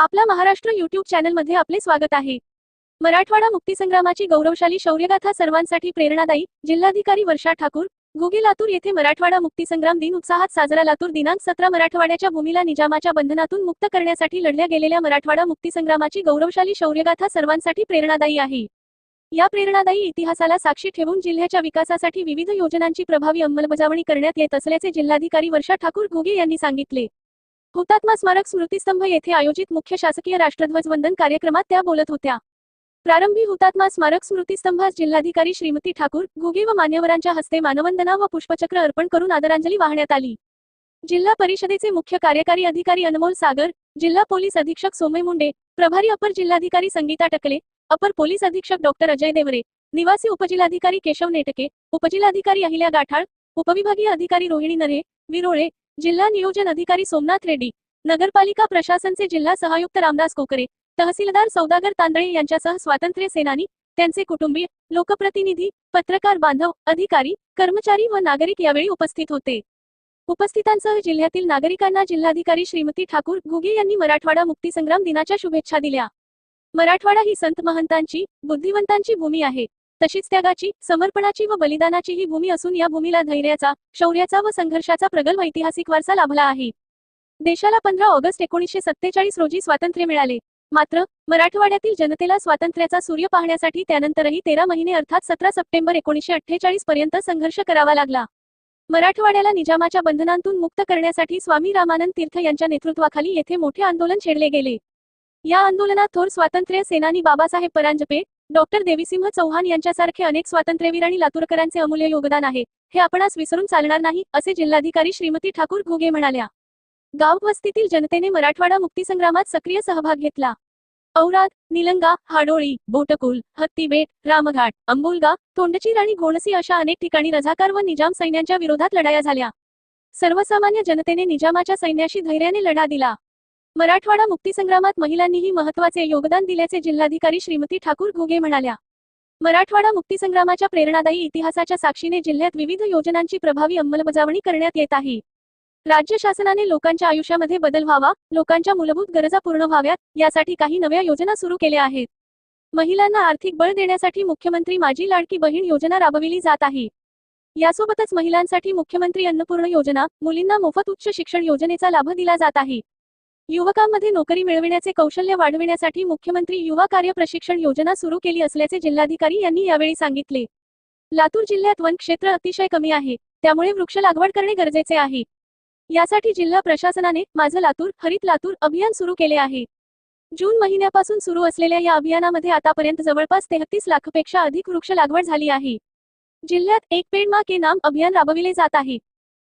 आपला महाराष्ट्र युट्यूब चॅनलमध्ये आपले स्वागत आहे. मराठवाडा मुक्तीसंग्रामाची गौरवशाली शौर्यगाथा सर्वांसाठी प्रेरणादायी जिल्हाधिकारी वर्षा ठाकूर गुगे लातूर येथे मराठवाडा मुक्तीसंग्राम दिन उत्साहात साजरा लातूर दिनांक सतरा मराठवाड्याच्या भूमीला निजामाच्या बंधनातून मुक्त करण्यासाठी लढल्या गेलेल्या मराठवाडा मुक्तीसंग्रामाची गौरवशाली शौर्यगाथा सर्वांसाठी प्रेरणादायी आहे. या प्रेरणादायी इतिहासाला साक्षी ठेवून जिल्ह्याच्या विकासासाठी विविध योजनांची प्रभावी अंमलबजावणी करण्यात येत असल्याचे जिल्हाधिकारी वर्षा ठाकूर घुगे यांनी सांगितले. हुतात्मा स्मारक स्मृतीस्तंभ येथे आयोजित मुख्य शासकीय राष्ट्रध्वज वंदन कार्यक्रमात त्या बोलत होत्या. प्रारंभी हुतात्मा स्मारक स्मृतीस्तंभास जिल्हाधिकारी श्रीमती ठाकूर घुगे व मान्यवरांच्या हस्ते मानवंदना व पुष्पचक्र अर्पण करून आदरांजली वाहण्यात आली. जिल्हा परिषदेचे मुख्य कार्यकारी अधिकारी अनमोल सागर जिल्हा पोलीस अधीक्षक सोमय मुंडे प्रभारी अपर जिल्हाधिकारी संगीता टकले अपर पोलीस अधीक्षक डॉक्टर अजय देवरे निवासी उपजिल्हाधिकारी केशव नेटके उपजिल्हाधिकारी अहिल्या गाठाळ उपविभागीय अधिकारी रोहिणी नरे विरोळे जिल्हा नियोजन अधिकारी सोमनाथ रेड्डी नगरपालिका प्रशासनचे जिल्हा सहायुक्त रामदास कोकरे तहसीलदार सौदागर तांदळे यांच्यासह स्वातंत्र्य सेनानी त्यांचे कुटुंबीय लोकप्रतिनिधी पत्रकार बांधव अधिकारी कर्मचारी व नागरिक यावेळी उपस्थित होते. उपस्थितांसह जिल्ह्यातील नागरिकांना जिल्हाधिकारी श्रीमती ठाकूर घुगे यांनी मराठवाडा मुक्तीसंग्राम दिनाच्या शुभेच्छा दिल्या. मराठवाडा ही संत महंतांची बुद्धिवंतांची भूमी आहे. तशीच त्यागाची समर्पणाची व बलिदानाची ही भूमी असून या भूमीला धैर्याचा शौर्याचा व संघर्षाचा प्रगल्भ ऐतिहासिक वारसा लाभला आहे. देशाला पंधरा ऑगस्ट एकोणीसशे सत्तेचाळीस रोजी स्वातंत्र्य मिळाले. मात्र मराठवाड्यातील जनतेला स्वातंत्र्याचा सूर्य पाहण्यासाठी त्यानंतरही तेरा महिने अर्थात सतरा सप्टेंबर एकोणीसशे अठ्ठेचाळीस पर्यंत संघर्ष करावा लागला. मराठवाड्याला निजामाच्या बंधनांतून मुक्त करण्यासाठी स्वामी रामानंद तीर्थ यांच्या नेतृत्वाखाली येथे मोठे आंदोलन छेडले गेले. या आंदोलनात थोर स्वातंत्र्य सेनानी बाबासाहेब परांजपे डॉक्टर देवीसिंह चौहान यांच्यासारखे अनेक स्वातंत्र्यवीर आणि लातूरकरांचे अमूल्य योगदान आहे. हे आपणास विसरून चालणार नाही असे जिल्हाधिकारी श्रीमती ठाकूर घुगे म्हणाल्या. गाव वस्तीतील जनतेने मराठवाडा मुक्तीसंग्रामात सक्रिय सहभाग घेतला. औराद निलंगा हाडोळी बोटकुल हत्तीबेट रामघाट अंबुलगा तोंडचीर आणि घोणसी अशा अनेक ठिकाणी रझाकार व निजाम सैन्यांच्या विरोधात लढाया झाल्या. सर्वसामान्य जनतेने निजामाच्या सैन्याशी धैर्याने लढा दिला. मराठवाडा मुक्तीसंग्रामात महिलांनीही महत्त्वाचे योगदान दिल्याचे जिल्हाधिकारी श्रीमती ठाकूर घुगे म्हणाल्या. मराठवाडा मुक्तीसंग्रामाच्या प्रेरणादायी इतिहासाच्या साक्षीने जिल्ह्यात विविध योजनांची प्रभावी अंमलबजावणी करण्यात येत आहे. राज्य शासनाने लोकांच्या आयुष्यामध्ये बदल व्हावा लोकांच्या मूलभूत गरजा पूर्ण व्हाव्यात यासाठी काही नव्या योजना सुरू केल्या आहेत. महिलांना आर्थिक बळ देण्यासाठी मुख्यमंत्री माझी लाडकी बहीण योजना राबविली जात आहे. यासोबतच महिलांसाठी मुख्यमंत्री अन्नपूर्ण योजना मुलींना मोफत उच्च शिक्षण योजनेचा लाभ दिला जात आहे. युवकांमध्ये नोकरी मिळविण्याचे कौशल्य वाढविण्यासाठी मुख्यमंत्री युवा कार्य प्रशिक्षण योजना सुरू केली असल्याचे जिल्हाधिकारी यांनी यावेळी सांगितले. लातूर जिल्ह्यात वन क्षेत्र अतिशय कमी आहे त्यामुळे वृक्ष लागवड करणे गरजेचे आहे. यासाठी जिल्हा प्रशासनाने माझं लातूर हरित लातूर अभियान सुरू केले आहे. जून महिन्यापासून सुरू असलेल्या या अभियानामध्ये आतापर्यंत जवळपास तेहतीस लाखपेक्षा अधिक वृक्ष लागवड झाली आहे. जिल्ह्यात एक पेड मा के नाम अभियान राबविले जात आहे.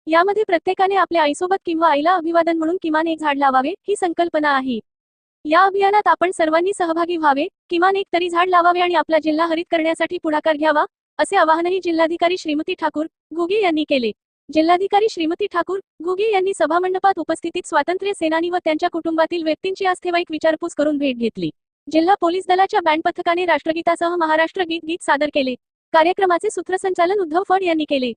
यामध्ये प्रत्येकाने आपल्या आईसोबत किंवा आईला अभिवादन म्हणून किमान एक झाड लावावे ही संकल्पना आहे. या अभियानात आपण सर्वांनी सहभागी व्हावे किमान एक तरी झाड लावावे आणि आपला जिल्हा हरित करण्यासाठी पुढाकार घ्यावा असे आवाहनही जिल्हाधिकारी श्रीमती ठाकूर घुगे यांनी केले. जिल्हाधिकारी श्रीमती ठाकूर घुगे यांनी सभामंडपात उपस्थितीत स्वातंत्र्य सेनानी व त्यांच्या कुटुंबातील व्यक्तींची आस्थेवाईक विचारपूस करून भेट घेतली. जिल्हा पोलीस दलाच्या बँड पथकाने राष्ट्रगीतासह महाराष्ट्र गीत गीत सादर केले. कार्यक्रमाचे सूत्रसंचालन उद्धव फड यांनी केले.